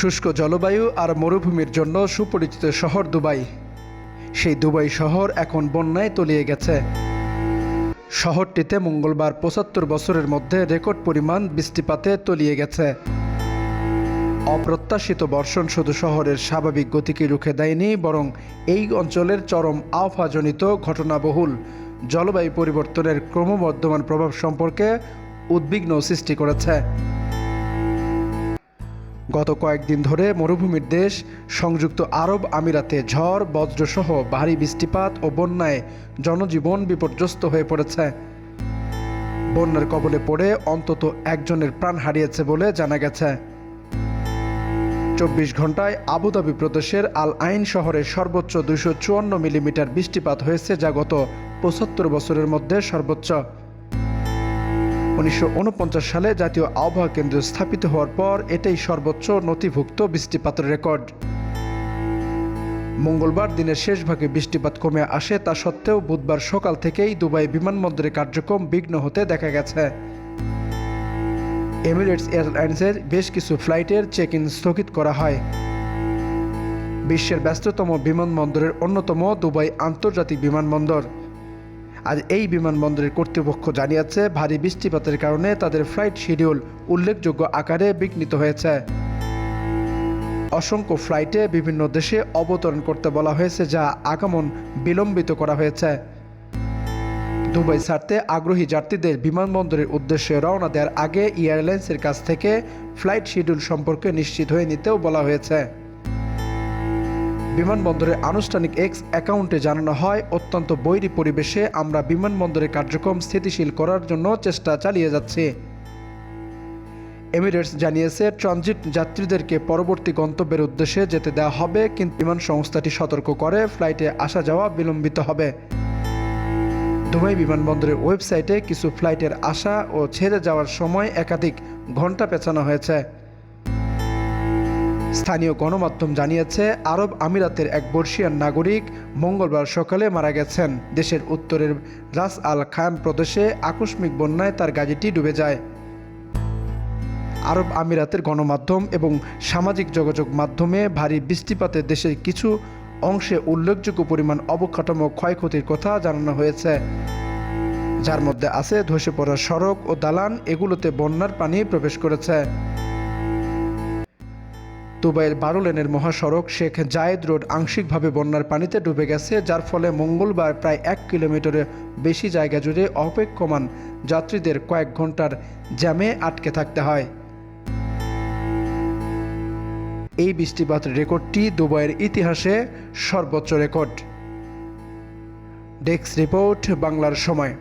শুষ্ক জলবায়ু আর মরুভূমির জন্য সুপরিচিত শহর দুবাই। সেই দুবাই শহর এখন বন্যায় তলিয়ে গেছে। শহরটিতে মঙ্গলবার পঁচাত্তর বছরের মধ্যে রেকর্ড পরিমাণ বৃষ্টিপাতে তলিয়ে গেছে। অপ্রত্যাশিত বর্ষণ শুধু শহরের স্বাভাবিক গতিকে রুখে দেয়নি, বরং এই অঞ্চলের চরম আহ্বাজনিত ঘটনাবহুল জলবায়ু পরিবর্তনের ক্রমবর্ধমান প্রভাব সম্পর্কে উদ্বিগ্ন সৃষ্টি করেছে। গত কয়েকদিন ধরে মরুভূমির দেশ, সংযুক্ত আরব আমিরাতে ঝড়, বজ্রসহ ভারী বৃষ্টিপাত ও বন্যায় জনজীবন বিপর্যস্ত হয়ে পড়েছে। বন্যার কবলে পড়ে অন্তত একজনের প্রাণ হারিয়েছে বলে জানা গেছে। চব্বিশ ঘন্টায় আবুধাবি প্রদেশের আল আইন শহরে সর্বোচ্চ দুইশো চুয়ান্ন মিলিমিটার বৃষ্টিপাত হয়েছে যা গত পঁচাত্তর বছরের মধ্যে সর্বোচ্চ। উনিশশো উনপঞ্চাশ সালে জাতীয় আবহাওয়া কেন্দ্র স্থাপিত হওয়ার পর এটাই সর্বোচ্চ নথিভুক্ত বৃষ্টিপাতের রেকর্ড। মঙ্গলবার দিনের শেষ ভাগে বৃষ্টিপাত কমে আসে তা সত্ত্বেও বুধবার সকাল থেকেই দুবাই বিমানবন্দরে কার্যক্রম বিঘ্ন হতে দেখা গেছে। এমিরেটস এয়ারলাইন্সের বেশ কিছু ফ্লাইটের চেক ইন স্থগিত করা হয়। বিশ্বের ব্যস্ততম বিমানবন্দরের অন্যতম দুবাই আন্তর্জাতিক বিমানবন্দর। আজ এই বিমানবন্দরের কর্তৃপক্ষ জানিয়েছে, ভারী বৃষ্টিপাতের কারণে তাদের ফ্লাইট শিডিউল উল্লেখযোগ্য আকারে বিঘ্নিত হয়েছে। অসংখ্য ফ্লাইটে বিভিন্ন দেশে অবতরণ করতে বলা হয়েছে, যা আগমন বিলম্বিত করা হয়েছে। দুবাই ছাড়তে আগ্রহী যাত্রীদের বিমানবন্দরের উদ্দেশ্যে রওনা দেওয়ার আগে এয়ারলাইন্সের কাছ থেকে ফ্লাইট শিডিউল সম্পর্কে নিশ্চিত হয়ে নিতেও বলা হয়েছে। বিমানবন্দরের আনুষ্ঠানিক এক্স অ্যাকাউন্টে জানানো হয়, অত্যন্ত বৈরী পরিবেশে আমরা বিমানবন্দরের কার্যক্রম স্থিতিশীল করার জন্য চেষ্টা চালিয়ে যাচ্ছি। এমিরেটস জানিয়েছে ট্রানজিট যাত্রীদেরকে পরবর্তী গন্তব্যের উদ্দেশ্যে যেতে দেওয়া হবে, কিন্তু বিমান সংস্থাটি সতর্ক করে ফ্লাইটে আসা যাওয়া বিলম্বিত হবে। দুবাই বিমানবন্দরের ওয়েবসাইটে কিছু ফ্লাইটের আসা ও ছেড়ে যাওয়ার সময় একাধিক ঘণ্টা পেছানো হয়েছে। স্থানীয় গণমাধ্যম জানিয়েছে, আরব আমিরাতের এক বর্ষিয়ান নাগরিক মঙ্গলবার সকালে মারা গেছেন। দেশের উত্তরের রাস আল খায়াম প্রদেশে আকস্মিক বন্যায় তার গাড়িটি ডুবে যায়। আরব আমিরাতের গণমাধ্যম এবং সামাজিক যোগাযোগ মাধ্যমে ভারী বৃষ্টিপাতে দেশের কিছু অংশে উল্লেখযোগ্য পরিমাণ অবকাঠামো ক্ষয়ক্ষতির কথা জানানো হয়েছে। যার মধ্যে আছে ধসে পড়া সড়ক ও দালান, এগুলোতে বন্যার পানি প্রবেশ করেছে। দুবাইয়ের বারো লেনের মহাসড়ক শেখ জায়েদ রোড আংশিকভাবে বন্যার পানিতে ডুবে গেছে, যার ফলে মঙ্গলবার প্রায় এক কিলোমিটারের বেশি জায়গা জুড়ে অপেক্ষমান যাত্রীদের কয়েক ঘণ্টার জ্যামে আটকে থাকতে হয়। এই বৃষ্টিপাত রেকর্ডটি দুবাইয়ের ইতিহাসে সর্বোচ্চ রেকর্ড। ডেস্ক রিপোর্ট, বাংলার সময়।